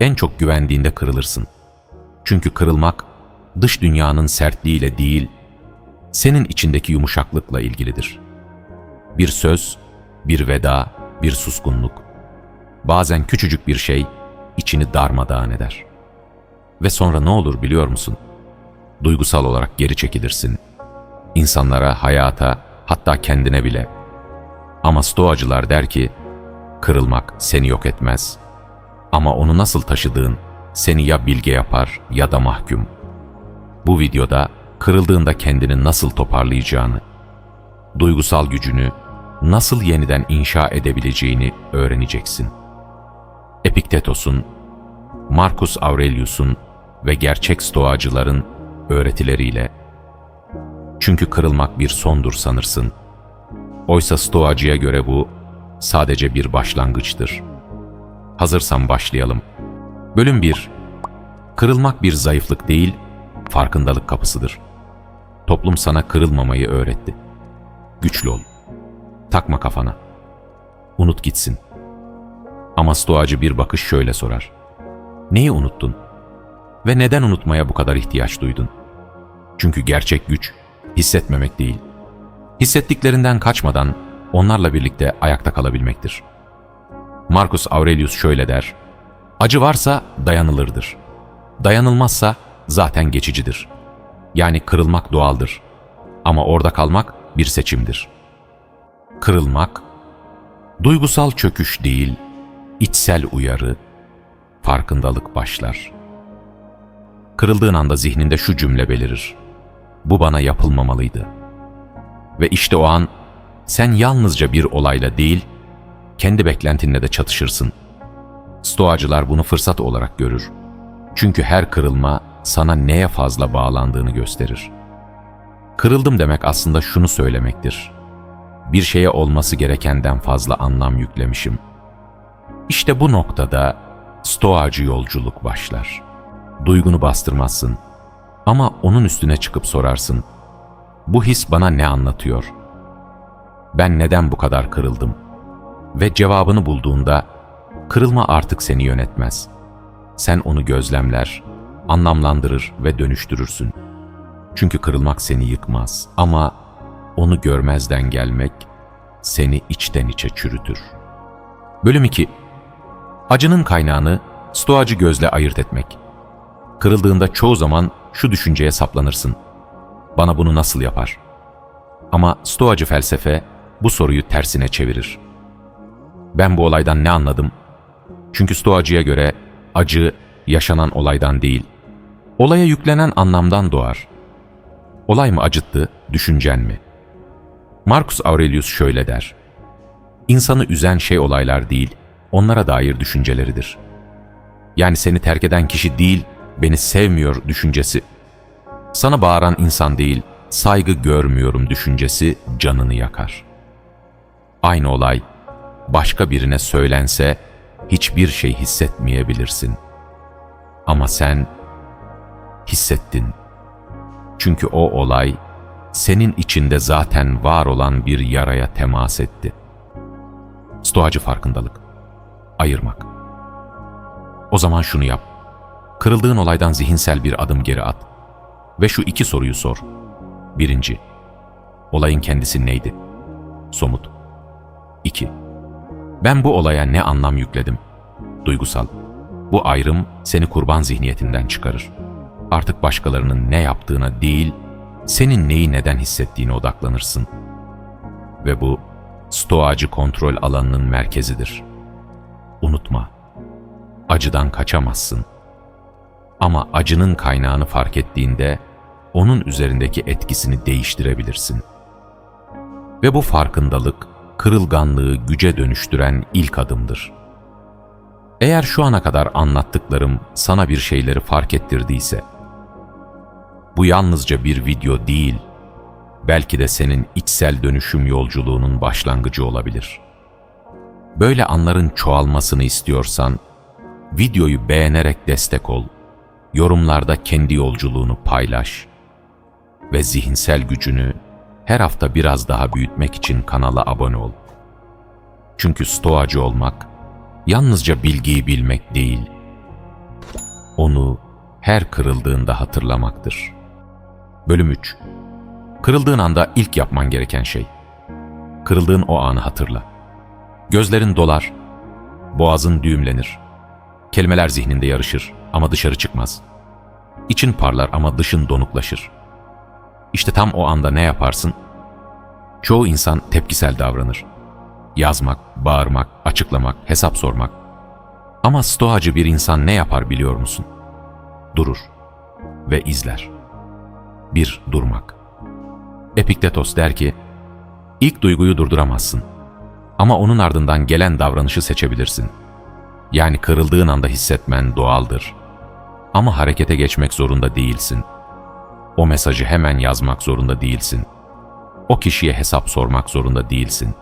En çok güvendiğinde kırılırsın. Çünkü kırılmak dış dünyanın sertliğiyle değil, senin içindeki yumuşaklıkla ilgilidir. Bir söz, bir veda, bir suskunluk. Bazen küçücük bir şey içini darmadağın eder. Ve sonra ne olur biliyor musun? Duygusal olarak geri çekilirsin. İnsanlara, hayata, hatta kendine bile. Ama stoacılar der ki, kırılmak seni yok etmez. Ama onu nasıl taşıdığın seni ya bilge yapar ya da mahkum. Bu videoda kırıldığında kendini nasıl toparlayacağını, duygusal gücünü nasıl yeniden inşa edebileceğini öğreneceksin. Epiktetos'un, Marcus Aurelius'un ve gerçek stoacıların öğretileriyle çünkü kırılmak bir sondur sanırsın. Oysa stoacıya göre bu sadece bir başlangıçtır. Hazırsan başlayalım. Bölüm 1 Kırılmak bir zayıflık değil, farkındalık kapısıdır. Toplum sana kırılmamayı öğretti. Güçlü ol. Takma kafana. Unut gitsin. Ama stoacı bir bakış şöyle sorar. Neyi unuttun? Ve neden unutmaya bu kadar ihtiyaç duydun? Çünkü gerçek güç hissetmemek değil. Hissettiklerinden kaçmadan onlarla birlikte ayakta kalabilmektir. Marcus Aurelius şöyle der. Acı varsa dayanılırdır. Dayanılmazsa zaten geçicidir. Yani kırılmak doğaldır. Ama orada kalmak bir seçimdir. Kırılmak, duygusal çöküş değil, içsel uyarı, farkındalık başlar. Kırıldığın anda zihninde şu cümle belirir. Bu bana yapılmamalıydı. Ve işte o an sen yalnızca bir olayla değil, kendi beklentinle de çatışırsın. Stoacılar bunu fırsat olarak görür. Çünkü her kırılma sana neye fazla bağlandığını gösterir. Kırıldım demek aslında şunu söylemektir. Bir şeye olması gerekenden fazla anlam yüklemişim. İşte bu noktada stoacı yolculuk başlar. Duygunu bastırmazsın ama onun üstüne çıkıp sorarsın. Bu his bana ne anlatıyor? Ben neden bu kadar kırıldım? Ve cevabını bulduğunda kırılma artık seni yönetmez. Sen onu gözlemler, anlamlandırır ve dönüştürürsün. Çünkü kırılmak seni yıkmaz ama onu görmezden gelmek seni içten içe çürütür. Bölüm 2 Acının kaynağını stoacı gözle ayırt etmek. Kırıldığında çoğu zaman şu düşünceye saplanırsın. Bana bunu nasıl yapar? Ama stoacı felsefe bu soruyu tersine çevirir. Ben bu olaydan ne anladım? Çünkü stoacıya göre acı yaşanan olaydan değil, olaya yüklenen anlamdan doğar. Olay mı acıttı, düşüncen mi? Marcus Aurelius şöyle der. İnsanı üzen şey olaylar değil, onlara dair düşünceleridir. Yani seni terk eden kişi değil, beni sevmiyor düşüncesi. Sana bağıran insan değil, saygı görmüyorum düşüncesi canını yakar. Aynı olay başka birine söylense hiçbir şey hissetmeyebilirsin. Ama sen hissettin. Çünkü o olay senin içinde zaten var olan bir yaraya temas etti. Stoacı farkındalık. Ayırmak. O zaman şunu yap. Kırıldığın olaydan zihinsel bir adım geri at. Ve şu iki soruyu sor. Birinci, olayın kendisi neydi? Somut. İki, ben bu olaya ne anlam yükledim? Duygusal. Bu ayrım seni kurban zihniyetinden çıkarır. Artık başkalarının ne yaptığına değil, senin neyi neden hissettiğine odaklanırsın. Ve bu, stoacı kontrol alanının merkezidir. Unutma, acıdan kaçamazsın. Ama acının kaynağını fark ettiğinde, onun üzerindeki etkisini değiştirebilirsin. Ve bu farkındalık, kırılganlığı güce dönüştüren ilk adımdır. Eğer şu ana kadar anlattıklarım sana bir şeyleri fark ettirdiyse, bu yalnızca bir video değil, belki de senin içsel dönüşüm yolculuğunun başlangıcı olabilir. Böyle anların çoğalmasını istiyorsan, videoyu beğenerek destek ol, yorumlarda kendi yolculuğunu paylaş ve zihinsel gücünü her hafta biraz daha büyütmek için kanala abone ol. Çünkü stoacı olmak, yalnızca bilgiyi bilmek değil, onu her kırıldığında hatırlamaktır. Bölüm 3 Kırıldığın anda ilk yapman gereken şey. Kırıldığın o anı hatırla. Gözlerin dolar, boğazın düğümlenir. Kelimeler zihninde yarışır ama dışarı çıkmaz. İçin parlar ama dışın donuklaşır. İşte tam o anda ne yaparsın? Çoğu insan tepkisel davranır. Yazmak, bağırmak, açıklamak, hesap sormak. Ama stoacı bir insan ne yapar biliyor musun? Durur ve izler. Bir durmak. Epiktetos der ki, ilk duyguyu durduramazsın. Ama onun ardından gelen davranışı seçebilirsin. Yani kırıldığın anda hissetmen doğaldır. Ama harekete geçmek zorunda değilsin. O mesajı hemen yazmak zorunda değilsin. O kişiye hesap sormak zorunda değilsin.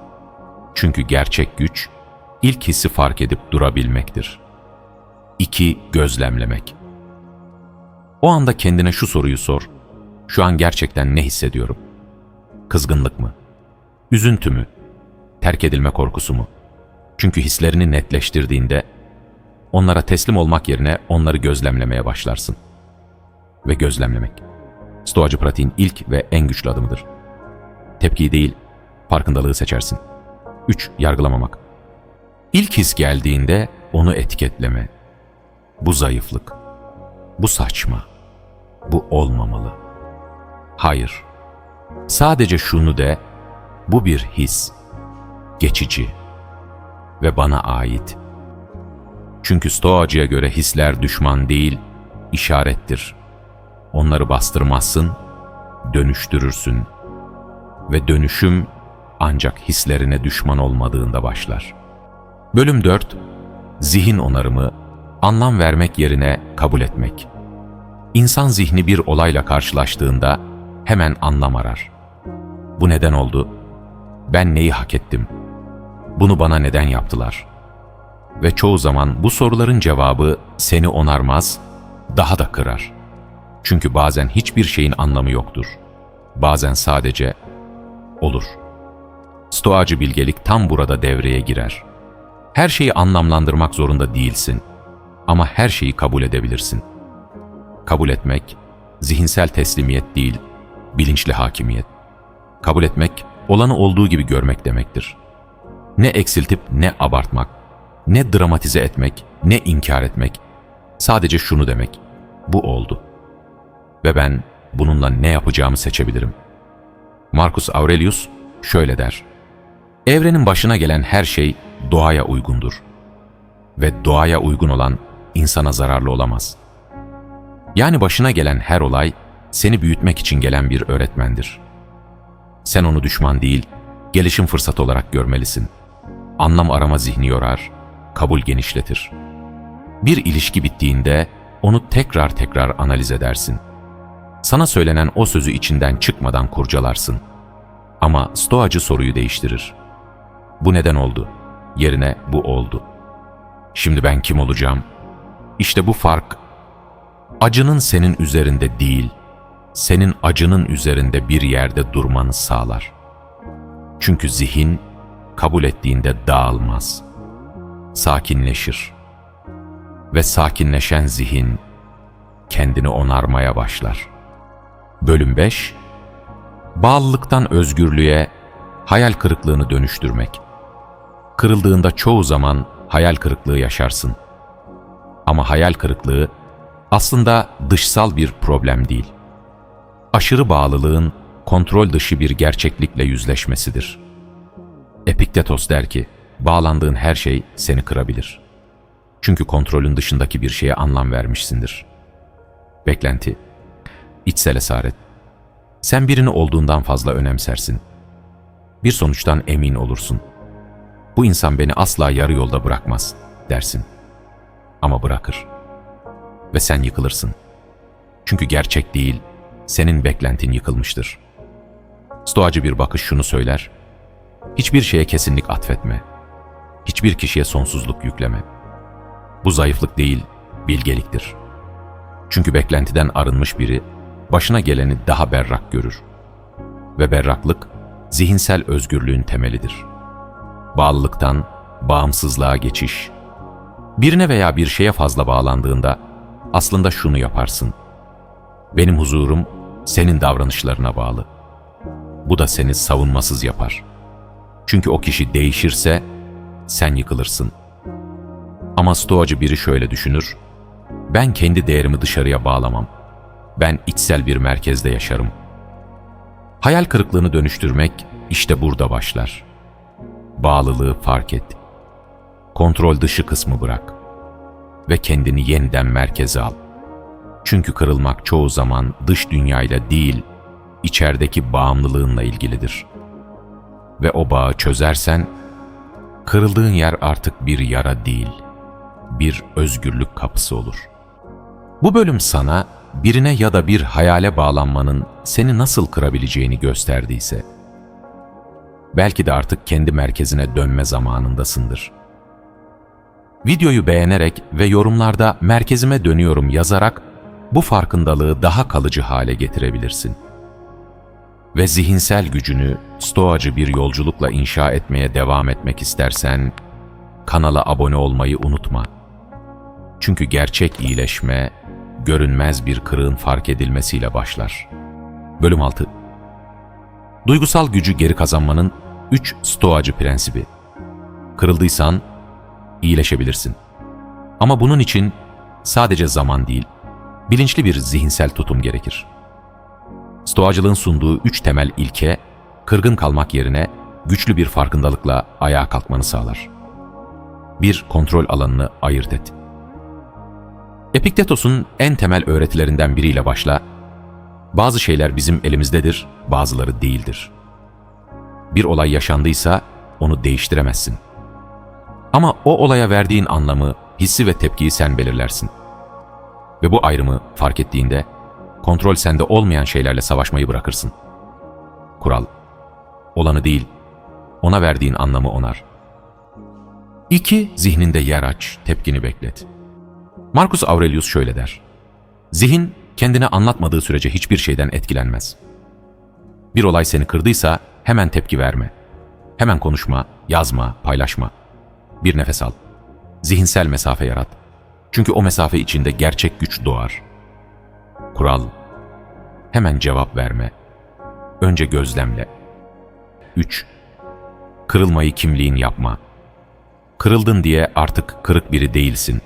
Çünkü gerçek güç, ilk hissi fark edip durabilmektir. 2. Gözlemlemek. O anda kendine şu soruyu sor. Şu an gerçekten ne hissediyorum? Kızgınlık mı? Üzüntü mü? Terk edilme korkusu mu? Çünkü hislerini netleştirdiğinde onlara teslim olmak yerine onları gözlemlemeye başlarsın. Ve gözlemlemek. Stoacı pratiğin ilk ve en güçlü adımıdır. Tepkiyi değil, farkındalığı seçersin. 3. Yargılamamak. İlk his geldiğinde onu etiketleme. Bu zayıflık. Bu saçma. Bu olmamalı. Hayır. Sadece şunu de, bu bir his. Geçici. Ve bana ait. Çünkü Stoacıya göre hisler düşman değil, işarettir. Onları bastırmazsın, dönüştürürsün. Ve dönüşüm ancak hislerine düşman olmadığında başlar. Bölüm 4 Zihin onarımı, anlam vermek yerine kabul etmek. İnsan zihni bir olayla karşılaştığında hemen anlam arar. Bu neden oldu? Ben neyi hak ettim? Bunu bana neden yaptılar? Ve çoğu zaman bu soruların cevabı seni onarmaz, daha da kırar. Çünkü bazen hiçbir şeyin anlamı yoktur. Bazen sadece olur. Stoacı bilgelik tam burada devreye girer. Her şeyi anlamlandırmak zorunda değilsin ama her şeyi kabul edebilirsin. Kabul etmek, zihinsel teslimiyet değil, bilinçli hakimiyet. Kabul etmek, olanı olduğu gibi görmek demektir. Ne eksiltip ne abartmak, ne dramatize etmek, ne inkar etmek. Sadece şunu demek, bu oldu. Ve ben bununla ne yapacağımı seçebilirim. Marcus Aurelius şöyle der. Evrenin başına gelen her şey doğaya uygundur. Ve doğaya uygun olan insana zararlı olamaz. Yani başına gelen her olay seni büyütmek için gelen bir öğretmendir. Sen onu düşman değil, gelişim fırsatı olarak görmelisin. Anlam arama zihni yorar, kabul genişletir. Bir ilişki bittiğinde onu tekrar tekrar analiz edersin. Sana söylenen o sözü içinden çıkmadan kurcalarsın. Ama stoacı soruyu değiştirir. Bu neden oldu? Yerine bu oldu. Şimdi ben kim olacağım? İşte bu fark acının senin üzerinde değil, senin acının üzerinde bir yerde durmanı sağlar. Çünkü zihin kabul ettiğinde dağılmaz. Sakinleşir. Ve sakinleşen zihin kendini onarmaya başlar. Bölüm 5 Bağlılıktan özgürlüğe hayal kırıklığını dönüştürmek. Kırıldığında çoğu zaman hayal kırıklığı yaşarsın. Ama hayal kırıklığı aslında dışsal bir problem değil. Aşırı bağlılığın kontrol dışı bir gerçeklikle yüzleşmesidir. Epiktetos der ki, bağlandığın her şey seni kırabilir. Çünkü kontrolün dışındaki bir şeye anlam vermişsindir. Beklenti, içsel esaret. Sen birini olduğundan fazla önemsersin. Bir sonuçtan emin olursun. Bu insan beni asla yarı yolda bırakmaz dersin. Ama bırakır. Ve sen yıkılırsın. Çünkü gerçek değil, senin beklentin yıkılmıştır. Stoacı bir bakış şunu söyler. Hiçbir şeye kesinlik atfetme. Hiçbir kişiye sonsuzluk yükleme. Bu zayıflık değil, bilgeliktir. Çünkü beklentiden arınmış biri başına geleni daha berrak görür. Ve berraklık zihinsel özgürlüğün temelidir. Bağlılıktan bağımsızlığa geçiş. Birine veya bir şeye fazla bağlandığında aslında şunu yaparsın. Benim huzurum senin davranışlarına bağlı. Bu da seni savunmasız yapar. Çünkü o kişi değişirse sen yıkılırsın. Ama stoacı biri şöyle düşünür. Ben kendi değerimi dışarıya bağlamam. Ben içsel bir merkezde yaşarım. Hayal kırıklığını dönüştürmek işte burada başlar. Bağlılığı fark et. Kontrol dışı kısmı bırak. Ve kendini yeniden merkeze al. Çünkü kırılmak çoğu zaman dış dünyayla değil, içerideki bağımlılığınla ilgilidir. Ve o bağı çözersen, kırıldığın yer artık bir yara değil, bir özgürlük kapısı olur. Bu bölüm sana birine ya da bir hayale bağlanmanın seni nasıl kırabileceğini gösterdiyse, belki de artık kendi merkezine dönme zamanındasındır. Videoyu beğenerek ve yorumlarda merkezime dönüyorum yazarak bu farkındalığı daha kalıcı hale getirebilirsin. Ve zihinsel gücünü stoacı bir yolculukla inşa etmeye devam etmek istersen, kanala abone olmayı unutma. Çünkü gerçek iyileşme, görünmez bir kırığın fark edilmesiyle başlar. Bölüm 6 Duygusal gücü geri kazanmanın 3 stoacı prensibi. Kırıldıysan iyileşebilirsin. Ama bunun için sadece zaman değil, bilinçli bir zihinsel tutum gerekir. Stoacılığın sunduğu üç temel ilke, kırgın kalmak yerine güçlü bir farkındalıkla ayağa kalkmanı sağlar. Bir kontrol alanını ayırt et. Epiktetos'un en temel öğretilerinden biriyle başla, bazı şeyler bizim elimizdedir, bazıları değildir. Bir olay yaşandıysa onu değiştiremezsin. Ama o olaya verdiğin anlamı, hissi ve tepkiyi sen belirlersin. Ve bu ayrımı fark ettiğinde, kontrol sende olmayan şeylerle savaşmayı bırakırsın. Kural, olanı değil, ona verdiğin anlamı onar. 2. Zihninde yer aç, tepkini beklet. Marcus Aurelius şöyle der. Zihin, kendine anlatmadığı sürece hiçbir şeyden etkilenmez. Bir olay seni kırdıysa hemen tepki verme. Hemen konuşma, yazma, paylaşma. Bir nefes al. Zihinsel mesafe yarat. Çünkü o mesafe içinde gerçek güç doğar. Kural, hemen cevap verme. Önce gözlemle. 3. Kırılmayı kimliğin yapma. Kırıldın diye artık kırık biri değilsin.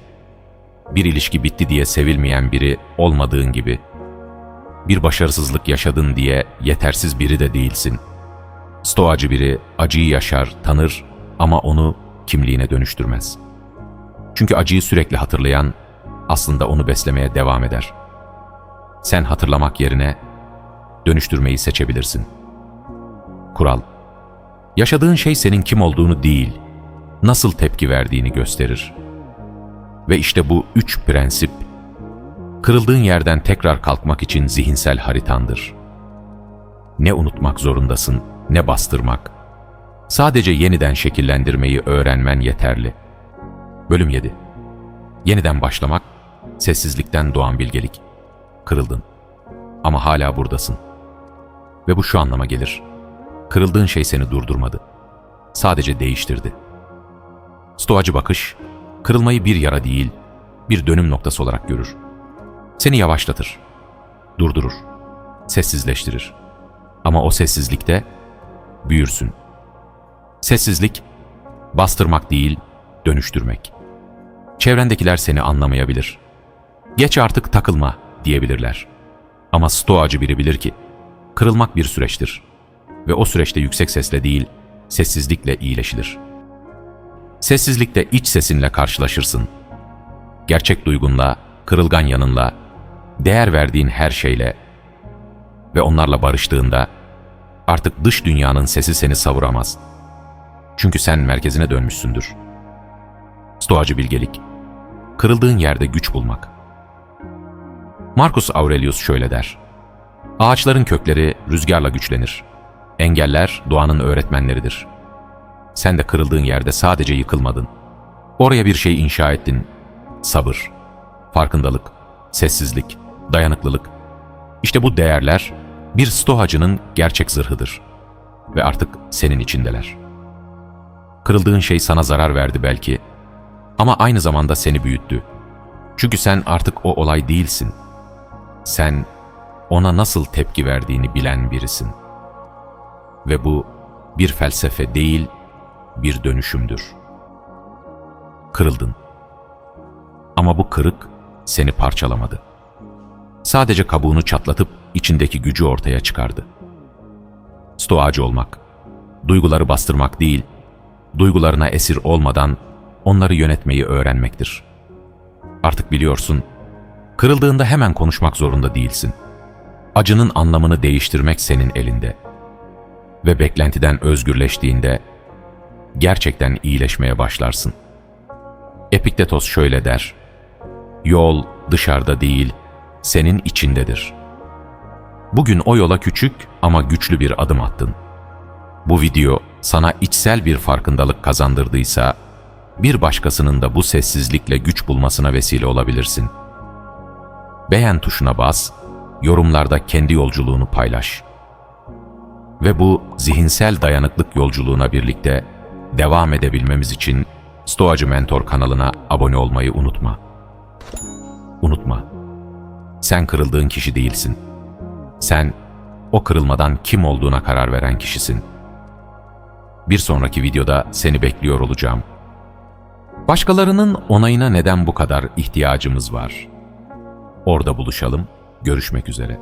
Bir ilişki bitti diye sevilmeyen biri olmadığın gibi. Bir başarısızlık yaşadın diye yetersiz biri de değilsin. Stoacı biri acıyı yaşar, tanır ama onu kimliğine dönüştürmez. Çünkü acıyı sürekli hatırlayan aslında onu beslemeye devam eder. Sen hatırlamak yerine dönüştürmeyi seçebilirsin. Kural Yaşadığın şey senin kim olduğunu değil, nasıl tepki verdiğini gösterir. Ve işte bu üç prensip, kırıldığın yerden tekrar kalkmak için zihinsel haritandır. Ne unutmak zorundasın, ne bastırmak. Sadece yeniden şekillendirmeyi öğrenmen yeterli. Bölüm 7 Yeniden başlamak, sessizlikten doğan bilgelik. Kırıldın. Ama hala buradasın. Ve bu şu anlama gelir. Kırıldığın şey seni durdurmadı. Sadece değiştirdi. Stoacı bakış, kırılmayı bir yara değil, bir dönüm noktası olarak görür. Seni yavaşlatır, durdurur, sessizleştirir. Ama o sessizlikte büyürsün. Sessizlik, bastırmak değil, dönüştürmek. Çevrendekiler seni anlamayabilir. Geç artık takılma diyebilirler. Ama stoacı biri bilir ki, kırılmak bir süreçtir. Ve o süreçte yüksek sesle değil, sessizlikle iyileşilir. Sessizlikte iç sesinle karşılaşırsın. Gerçek duygunla, kırılgan yanınla, değer verdiğin her şeyle ve onlarla barıştığında artık dış dünyanın sesi seni savuramaz. Çünkü sen merkezine dönmüşsündür. Stoacı bilgelik, kırıldığın yerde güç bulmak. Marcus Aurelius şöyle der. Ağaçların kökleri rüzgarla güçlenir. Engeller doğanın öğretmenleridir. Sen de kırıldığın yerde sadece yıkılmadın. Oraya bir şey inşa ettin. Sabır, farkındalık, sessizlik, dayanıklılık. İşte bu değerler bir stohacının gerçek zırhıdır. Ve artık senin içindeler. Kırıldığın şey sana zarar verdi belki ama aynı zamanda seni büyüttü. Çünkü sen artık o olay değilsin. Sen ona nasıl tepki verdiğini bilen birisin. Ve bu bir felsefe değil, bir dönüşümdür. Kırıldın. Ama bu kırık seni parçalamadı. Sadece kabuğunu çatlatıp içindeki gücü ortaya çıkardı. Stoacı olmak, duyguları bastırmak değil, duygularına esir olmadan onları yönetmeyi öğrenmektir. Artık biliyorsun, kırıldığında hemen konuşmak zorunda değilsin. Acının anlamını değiştirmek senin elinde. Ve beklentiden özgürleştiğinde gerçekten iyileşmeye başlarsın. Epiktetos şöyle der, Yol dışarıda değil, senin içindedir. Bugün o yola küçük ama güçlü bir adım attın. Bu video sana içsel bir farkındalık kazandırdıysa, bir başkasının da bu sessizlikle güç bulmasına vesile olabilirsin. Beğen tuşuna bas, yorumlarda kendi yolculuğunu paylaş. Ve bu zihinsel dayanıklık yolculuğuna birlikte devam edebilmemiz için Stoacı Mentor kanalına abone olmayı unutma. Unutma, sen kırıldığın kişi değilsin. Sen o kırılmadan kim olduğuna karar veren kişisin. Bir sonraki videoda seni bekliyor olacağım. Başkalarının onayına neden bu kadar ihtiyacımız var? Orada buluşalım, görüşmek üzere.